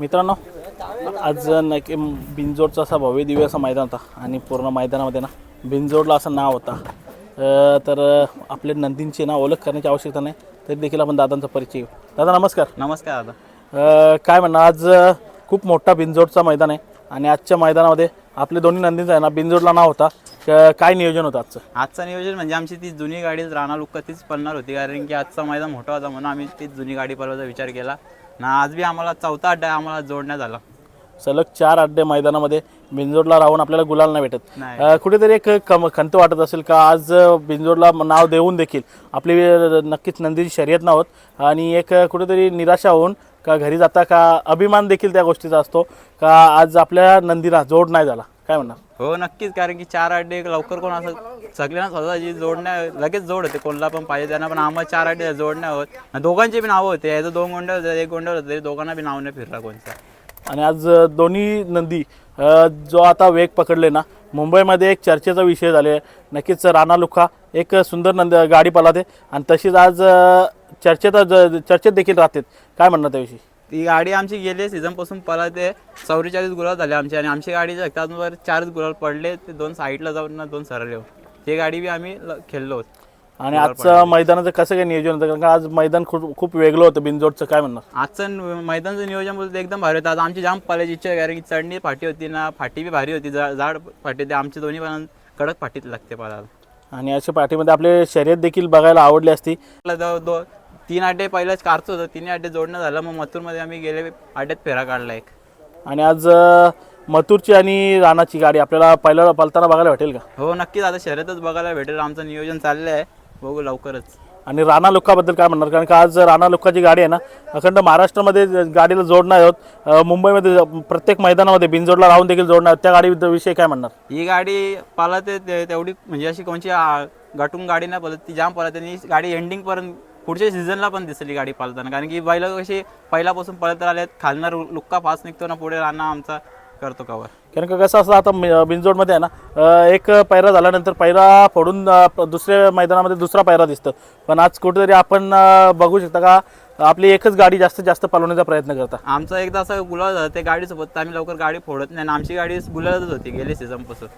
मित्रांनो आज नक्की बिंजोडचा असा भव्य दिव्य असा मैदान होता आणि पूर्ण मैदानामध्ये ना बिंजोडला असं नाव होता. तर आपल्या नंदींची ना ओळख करण्याची आवश्यकता नाही तरी देखील आपण दादांचा परिचय दादा नमस्कार. नमस्कार दादा. काय म्हणणं आज खूप मोठा बिंजोडचा मैदान आहे आणि आजच्या मैदानामध्ये आपले दोन्ही नंदींचा आहे ना बिंजोडला नाव होता. काय नियोजन होतं आजचं? आजचं नियोजन म्हणजे आमची ती जुनी गाडी राणा लुक्का तीच पळणार होती कारण की आजचा मैदान मोठा होता म्हणून आम्ही तीच जुनी गाडी पळवायचा विचार केला. ना आज बी आम्हाला चौथा अड्डा आम्हाला जोडण्यात आला. सलग चार अड्डे मैदानामध्ये बिंजोडला राहून आपल्याला गुलाल नाही भेटत. नाही. अ, कुठेतरी एक कम खंत वाटत असेल का आज अ, बिंजोडला म- नाव देऊन देखील आपली अ, नक्कीच नंदीची शर्यत नव्हत आणि एक अ, कुठेतरी निराशा होऊन का घरी जाता का अभिमान देखील त्या गोष्टीचा असतो का आज आपल्या नंदीला जोड नाही झाला. काय म्हणणार? हो नक्कीच. कारण की चार अड्डे लवकर कोण असं सगळ्यांना स्वतःची जोडण्या लगेच जोड होते. कोणला पण पाहिजे त्यांना पण आम्हाला चार अड्डे जोडण्या होत. आणि दोघांचे बी नावं होते. याचं दोन गोंडे होते एक गोंडे होते तरी दोघांना बी नाव नाही फिरला कोणता. आणि आज दोन्ही नंदी जो आता वेग पकडले ना मुंबईमध्ये एक चर्चेचा विषय झाले नक्कीच राणा लुखा एक सुंदर नंद गाडी पलाते. आणि तशीच आज अ, चर्चेत ज- चर्चेत देखील राहतात. काय म्हणणं त्याविषयी? ती गाडी आमची गेली सीझनपासून पळते चौवेचाळीस गुलाल झाले आमचे आणि आमची गाडी त्यावर चारच गुलाल पडले ते दोन साईडला जाऊन ना दोन सरळे होते ती गाडी बी आम्ही खेळलो. आणि आजचं मैदानाचं कसं काय नियोजन होतं? कारण का आज मैदान खूप खूप वेगळं होतं. बिनजोडचं काय म्हणणार? आजचं मैदानचं नियोजन बोलतो एकदम भारी होतं. आज आमची जाम पाल्याची इच्छा आहे कारण की चढणी फाटी होती ना फाटी बी भारी होती. जा- जाड फाटी होती. आमची दोन्ही पण कडक फाटीत लागते पालाला आणि अशा पाठीमध्ये आपले शर्यत देखील बघायला आवडली असती. दो तीन अड्डे पहिलेच कारचं होतं. तिन्ही अड्डे जोडणं झालं मग मथुरमध्ये आम्ही गेले अड्ड्यात फेरा काढला एक. आणि आज अ, मथुरची आणि राणाची गाडी आपल्याला पहिल्या पलताना बघायला भेटेल का? हो नक्कीच. आता शर्यतच बघायला भेटेल. आमचं नियोजन चाललं आहे बघू लवकरच. आणि राणा लुक्काबद्दल काय म्हणणार? कारण का आज राणा लुक्काची गाडी आहे ना अखंड महाराष्ट्रामध्ये गाडीला जोडणार आहोत. अ, मुंबईमध्ये प्रत्येक मैदानामध्ये बिनजोडला राहून देखील जोडणार आहोत. त्या गाडीविषयी काय म्हणणार? ही गाडी पालते ते- तेवढी म्हणजे अशी कोणची आ, गाठून गाडी नाही पळत ती जाम पळत आणि ही गाडी एंडिंग पर्यंत पुढच्या सीझनला पण दिसली गाडी पळताना कारण की बैल कशी पहिल्यापासून पळत राहिले खालणार लुक्का फास्ट निघतो ना पुढे राणा आमचा करतो कवर कारण का कसं असं आता बिनजोडमध्ये आहे ना एक पैरा झाल्यानंतर पैरा फोडून दुसऱ्या मैदानामध्ये दुसरा पैरा दिसतं. पण आज कुठेतरी आपण बघू शकता का आपली एकच गाडी जास्तीत जास्त पालवण्याचा प्रयत्न करता. आमचा एकदा असं गुलाल झाला ते गाडीसोबत आम्ही लवकर गाडी फोडत नाही आणि आमची गाडी गुलालच होती गेली सीझनपासून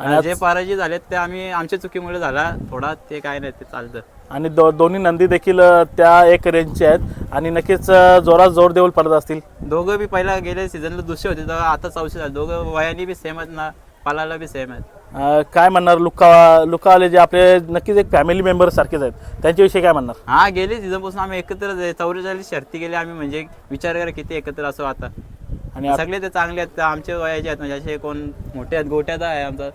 आणि जे पराजय झालेत ते आम्ही आमच्या चुकीमुळे झाला. थोडा ते काय नाही ते चालतं. आणि दो दोन्ही नंदी देखील त्या एक रेंजचे आहेत. आणि नक्कीच जोरात जोर देऊन पडत असतील. दोघं बी पहिला गेले सीझनला दुसरे होते तर आता चौशे झाले दोघं वयाने बी सेम आहेत ना पालाला बी सेम आहेत. काय म्हणणार लुक्का लुक्कावाले जे आपले नक्कीच एक फॅमिली मेंबर सारखेच आहेत. त्यांच्याविषयी काय म्हणणार? हा गेले सीझनपासून आम्ही एकत्र चौवेचाळीस शर्ती गेले आम्ही म्हणजे विचार करा किती एकत्र असो आता. आणि सगळे ते चांगले आहेत आमचे वयाचे आहेत म्हणजे असे कोण मोठे आहेत गोट्यात आहे आमचा.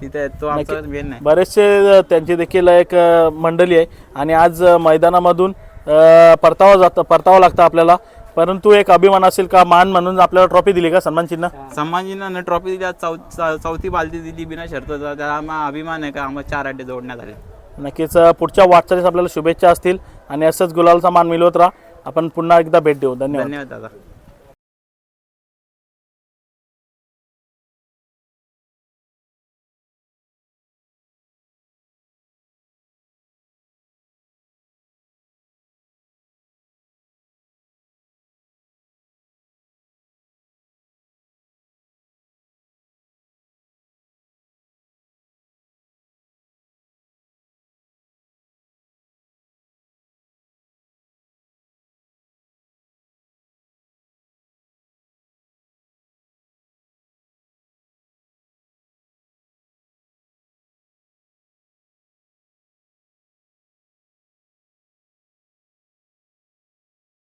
तिथे तो आमचा मेन नाही. बरेचसे त्यांची देखील एक अ, मंडळी आहे. आणि आज अ, मैदानामधून अ, परतावा जातं परतावा लागतं आपल्याला. परंतु एक अभिमान असेल का मान म्हणून आपल्याला ट्रॉफी दिली का सन्मान चिन्ह संभाजीनं ट्रॉफी दिली आज चौ चौ- चौथी बालती दिली बिना शर्त. त्याला आम्हा अभिमान आहे का आम्हाला चार अड्डे जोडण्यात आले. नक्कीच अ, पुढच्या वाटचालीस आपल्याला शुभेच्छा असतील. आणि असंच गुलालचा मान मिळवत राहा. आपण पुन्हा एकदा भेट देऊ. धन्यवाद. धन्यवाद दादा.